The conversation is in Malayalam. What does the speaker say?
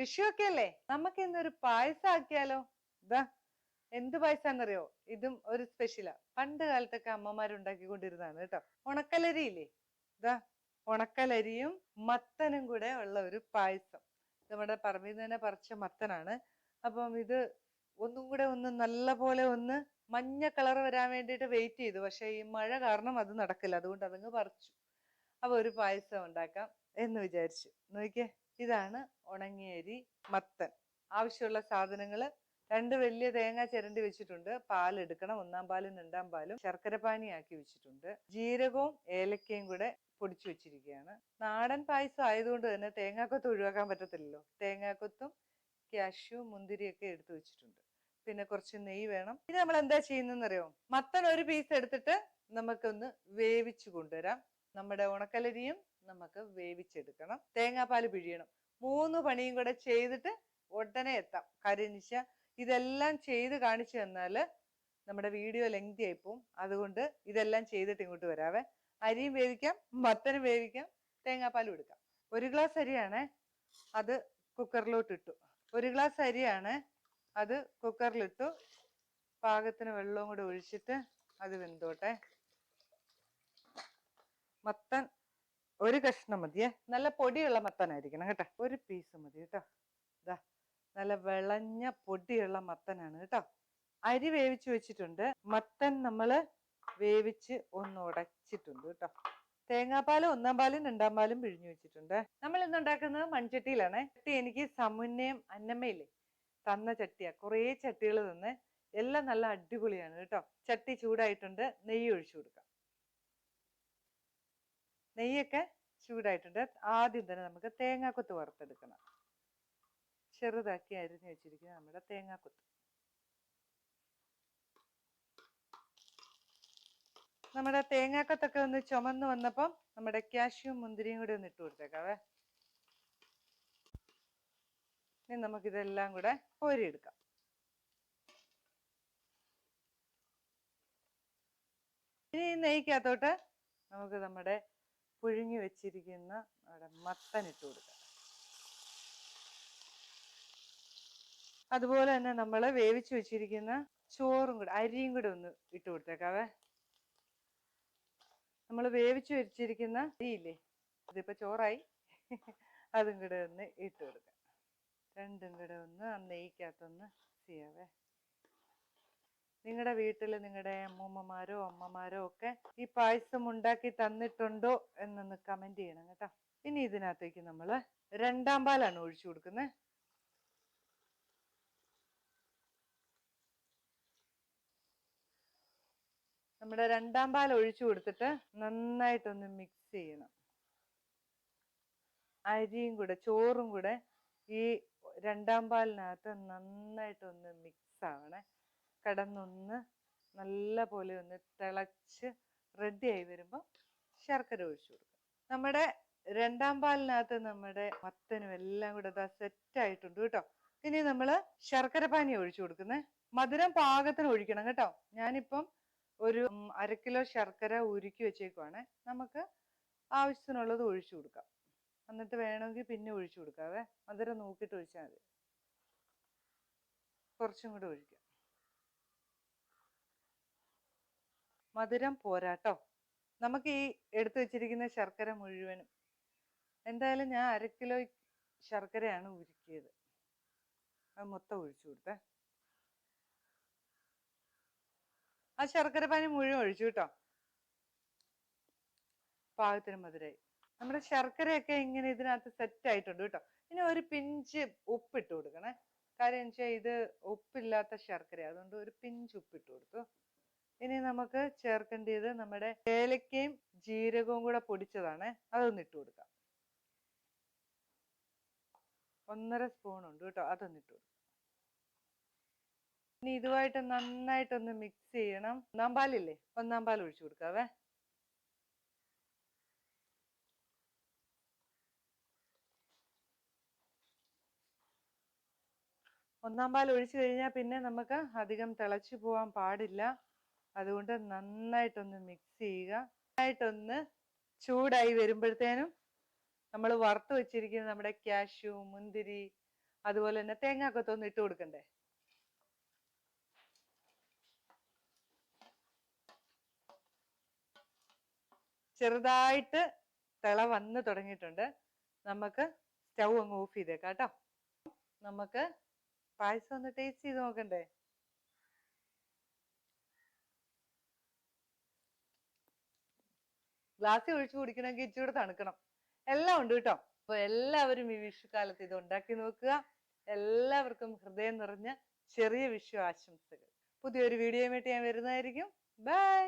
വിഷു ഒക്കെ അല്ലേ നമുക്ക് ഇന്നൊരു പായസം ആക്കിയാലോ ഇതാ എന്ത് പായസാന്നറിയോ? ഇതും ഒരു സ്പെഷ്യലാ പണ്ട് കാലത്തൊക്കെ അമ്മമാർ ഉണ്ടാക്കിക്കൊണ്ടിരുന്നതാണ് കേട്ടോ. ഉണക്കലരി ഇല്ലേ ഇതാ ഉണക്കലരിയും മത്തനും കൂടെ ഉള്ള ഒരു പായസം. നമ്മുടെ പറമ്പിൽ നിന്ന് തന്നെ പറിച്ച മത്തനാണ്. അപ്പം ഇത് ഒന്നും കൂടെ ഒന്ന് നല്ല പോലെ ഒന്ന് മഞ്ഞ കളർ വരാൻ വേണ്ടിയിട്ട് വെയിറ്റ് ചെയ്തു. പക്ഷെ ഈ മഴ കാരണം അത് നടക്കില്ല. അതുകൊണ്ട് അതങ്ങ് പറിച്ചു. അപ്പൊ ഒരു പായസം ഉണ്ടാക്കാം എന്ന് വിചാരിച്ചു. നോക്കിയേ. ഇതാണ് ഉണങ്ങിയ അരി മത്തൻ. ആവശ്യമുള്ള സാധനങ്ങൾ രണ്ട് വലിയ തേങ്ങ ചിരണ്ടി വെച്ചിട്ടുണ്ട്. പാൽ എടുക്കണം. ഒന്നാം പാലും രണ്ടാം പാലും ശർക്കര ആക്കി വെച്ചിട്ടുണ്ട്. ജീരകവും ഏലക്കയും കൂടെ പൊടിച്ചു വെച്ചിരിക്കുകയാണ്. നാടൻ പായസം ആയതുകൊണ്ട് തന്നെ തേങ്ങാക്കൊത്ത് ഒഴിവാക്കാൻ പറ്റത്തില്ലല്ലോ. തേങ്ങാക്കൊത്തും കാഷ്യൂ മുന്തിരിയൊക്കെ എടുത്തു വെച്ചിട്ടുണ്ട്. പിന്നെ കുറച്ച് നെയ്യ് വേണം. ഇനി നമ്മൾ എന്താ ചെയ്യുന്നറിയോ മത്തൻ ഒരു പീസ് എടുത്തിട്ട് നമുക്കൊന്ന് വേവിച്ചു കൊണ്ടുവരാം. നമ്മുടെ ഉണക്കലരിയും നമുക്ക് വേവിച്ചെടുക്കണം. തേങ്ങാപ്പാൽ പിഴിയണം. മൂന്ന് പണിയും കൂടെ ചെയ്തിട്ട് ഉടനെ എത്താം. കരിനിശ ഇതെല്ലാം ചെയ്ത് കാണിച്ചു തന്നാൽ നമ്മുടെ വീഡിയോ ലെങ്തി ആയിപ്പോവും അതുകൊണ്ട് ഇതെല്ലാം ചെയ്തിട്ട് ഇങ്ങോട്ട് വരാവേ. അരിയും വേവിക്കാം മത്തനും വേവിക്കാം തേങ്ങാപ്പാലും എടുക്കാം. ഒരു ഗ്ലാസ് അരിയാണ് അത് കുക്കറിലോട്ട് ഇട്ടു. ഒരു ഗ്ലാസ് അരിയാണ് അത് കുക്കറിലിട്ടു. പാകത്തിന് വെള്ളവും കൂടെ ഒഴിച്ചിട്ട് അത് വെന്തോട്ടെ. മത്തൻ ഒരു കഷ്ണം മതിയേ നല്ല പൊടിയുള്ള മത്തനായിരിക്കണം കേട്ടോ. ഒരു പീസ് മതി കേട്ടോ. ഇതാ നല്ല വിളഞ്ഞ പൊടിയുള്ള മത്തനാണ് കേട്ടോ. അരി വേവിച്ച് വെച്ചിട്ടുണ്ട്. മത്തൻ നമ്മൾ വേവിച്ച് ഒന്ന് ഉടച്ചിട്ടുണ്ട് കേട്ടോ. തേങ്ങാപ്പാലും ഒന്നാം പാലും രണ്ടാം പാലും പിഴിഞ്ഞു വെച്ചിട്ടുണ്ട്. നമ്മൾ ഇന്ന് ഉണ്ടാക്കുന്നത് മൺചട്ടിയിലാണ്. ചട്ടി എനിക്ക് സമുന്നയം അന്നമ്മയില്ലേ? തന്ന ചട്ടിയാ. കുറേ ചട്ടികൾ തന്ന്. എല്ലാം നല്ല അടിപൊളിയാണ് കേട്ടോ. ചട്ടി ചൂടായിട്ടുണ്ട്. നെയ്യ് ഒഴിച്ചു കൊടുക്കാം. നെയ്യൊക്കെ ചൂടായിട്ടുണ്ട്. ആദ്യം തന്നെ നമുക്ക് തേങ്ങാക്കൊത്ത് വറുത്തെടുക്കണം. ചെറുതാക്കി അരിഞ്ഞു വെച്ചിരിക്കുന്ന നമ്മുടെ തേങ്ങാക്കൊത്ത്. നമ്മുടെ തേങ്ങാക്കൊത്തൊക്കെ ഒന്ന് ചുമന്ന് വന്നപ്പം നമ്മുടെ കാഷ്യും മുന്തിരിയും കൂടി ഒന്ന് ഇട്ട് കൊടുത്തേക്കാവേ. ഇനി നമുക്കിതെല്ലാം കൂടെ കോരിയെടുക്കാം. ഇനി നെയ്ക്കകത്തോട്ട് നമുക്ക് നമ്മുടെ പുഴുങ്ങി വെച്ചിരിക്കുന്ന നമ്മുടെ മത്തൻ ഇട്ട് കൊടുക്കുക. അതുപോലെ തന്നെ നമ്മൾ വേവിച്ചു വെച്ചിരിക്കുന്ന ചോറും കൂടെ അരിയും കൂടെ ഒന്ന് ഇട്ട് കൊടുത്തേക്കാവേ. നമ്മൾ വേവിച്ചു വെച്ചിരിക്കുന്ന അരിയില്ലേ ഇതിപ്പോ ചോറായി. അതും കൂടെ ഒന്ന് ഇട്ട് കൊടുക്കാം രണ്ടും കൂടെ ഒന്ന് ആ നെയ്ക്കകത്തൊന്ന് ചെയ്യാവേ. നിങ്ങളുടെ വീട്ടിൽ നിങ്ങളുടെ അമ്മൂമ്മമാരോ അമ്മമാരോ ഒക്കെ ഈ പായസം ഉണ്ടാക്കി തന്നിട്ടുണ്ടോ എന്നൊന്ന് കമന്റ് ചെയ്യണം കേട്ടോ. ഇനി ഇതിനകത്തേക്ക് നമ്മൾ രണ്ടാം പാലാണ് ഒഴിച്ചു കൊടുക്കുന്നത് നമ്മുടെ രണ്ടാം പാൽ ഒഴിച്ചു കൊടുത്തിട്ട് നന്നായിട്ടൊന്ന് മിക്സ് ചെയ്യണം. അരിയും കൂടെ ചോറും കൂടെ ഈ രണ്ടാം പാലിനകത്ത് നന്നായിട്ടൊന്ന് മിക്സ് ആവണേ. കിടന്നൊന്ന് നല്ല പോലെ ഒന്ന് തിളച്ച് ആയി വരുമ്പോൾ ശർക്കര ഒഴിച്ചു കൊടുക്കുക. നമ്മുടെ രണ്ടാം പാലിനകത്ത് നമ്മുടെ മത്തനും എല്ലാം കൂടെ സെറ്റ് ആയിട്ടുണ്ട് കേട്ടോ. ഇനി നമ്മൾ ശർക്കര പാനി ഒഴിച്ചു കൊടുക്കുന്നത് മധുരം പാകത്തിന് ഒഴിക്കണം കേട്ടോ. ഞാനിപ്പം ഒരു അര കിലോ ശർക്കര ഉരുക്കി വെച്ചേക്കുവാണ്. നമുക്ക് ആവശ്യത്തിനുള്ളത് ഒഴിച്ചു കൊടുക്കാം. എന്നിട്ട് വേണമെങ്കിൽ പിന്നെ ഒഴിച്ചു കൊടുക്കാവേ. മധുരം നോക്കിയിട്ട് ഒഴിച്ചാൽ മതി. കുറച്ചും കൂടെ ഒഴിക്കാം. മധുരം പോരാട്ടോ നമുക്ക് ഈ എടുത്തു വെച്ചിരിക്കുന്ന ശർക്കര മുഴുവനും. എന്തായാലും ഞാൻ അര കിലോ ശർക്കരയാണ് ഉരുക്കിയത്. അത് മൊത്തം ഒഴിച്ചു കൊടുത്തേ. ആ ശർക്കര പാനി മുഴുവൻ ഒഴിച്ചു കേട്ടോ പാകത്തിന് മധുരമായി നമ്മുടെ ശർക്കരയൊക്കെ ഇങ്ങനെ ഇതിനകത്ത് സെറ്റ് ആയിട്ടുണ്ട് കേട്ടോ ഇനി ഒരു പിഞ്ച് ഉപ്പിട്ട് കൊടുക്കണേ. കാര്യം വെച്ചാൽ ഇത് ഉപ്പില്ലാത്ത ശർക്കര അതുകൊണ്ട് ഒരു പിഞ്ച് ഉപ്പിട്ട് കൊടുത്തു. ഇനി നമുക്ക് ചേർക്കേണ്ടത് നമ്മുടെ ഏലക്കയും ജീരകവും കൂടെ പൊടിച്ചതാണ്. അതൊന്ന് ഇട്ട് കൊടുക്കാം. ഒന്നര സ്പൂൺ ഉണ്ട് കേട്ടോ അതൊന്ന് ഇട്ട് കൊടുക്കാം. ഇനി ഇതുമായിട്ട് നന്നായിട്ടൊന്ന് മിക്സ് ചെയ്യണം. ഒന്നാം പാലില്ലേ? ഒന്നാം പാൽ ഒഴിച്ചു കൊടുക്കാവേ. ഒന്നാം പാൽ ഒഴിച്ചു കഴിഞ്ഞാൽ പിന്നെ നമുക്ക് അധികം തിളച്ചു പോകാൻ പാടില്ല. അതുകൊണ്ട് നന്നായിട്ടൊന്ന് മിക്സ് ചെയ്യുക. നന്നായിട്ടൊന്ന് ചൂടായി വരുമ്പോഴത്തേനും നമ്മൾ വറുത്ത് വെച്ചിരിക്കുന്ന നമ്മുടെ കാഷ്യൂ മുന്തിരി അതുപോലെ തന്നെ തേങ്ങാക്കൊത്തൊന്ന് ഇട്ട് കൊടുക്കണ്ടേ? ചെറുതായിട്ട് തിള വന്ന് തുടങ്ങിയിട്ടുണ്ട്. നമുക്ക് സ്റ്റൗ അങ്ങ് ഓഫ് ചെയ്തേക്കാം കേട്ടോ. നമുക്ക് പായസം ഒന്ന് ടേസ്റ്റ് ചെയ്ത് നോക്കണ്ടേ? ഗ്ലാസ്സിൽ ഒഴിച്ചു കുടിക്കണമെങ്കിൽ ഇച്ചിരി തണുക്കണം. എല്ലാം ഉണ്ട് കേട്ടോ. അപ്പൊ എല്ലാവരും ഈ വിഷുക്കാലത്ത് ഇത് ഉണ്ടാക്കി നോക്കുക. എല്ലാവർക്കും ഹൃദയം നിറഞ്ഞ ചെറിയ വിഷു ആശംസകൾ. പുതിയൊരു വീഡിയോയുമായിട്ട് ഞാൻ വരുന്നതായിരിക്കും. ബൈ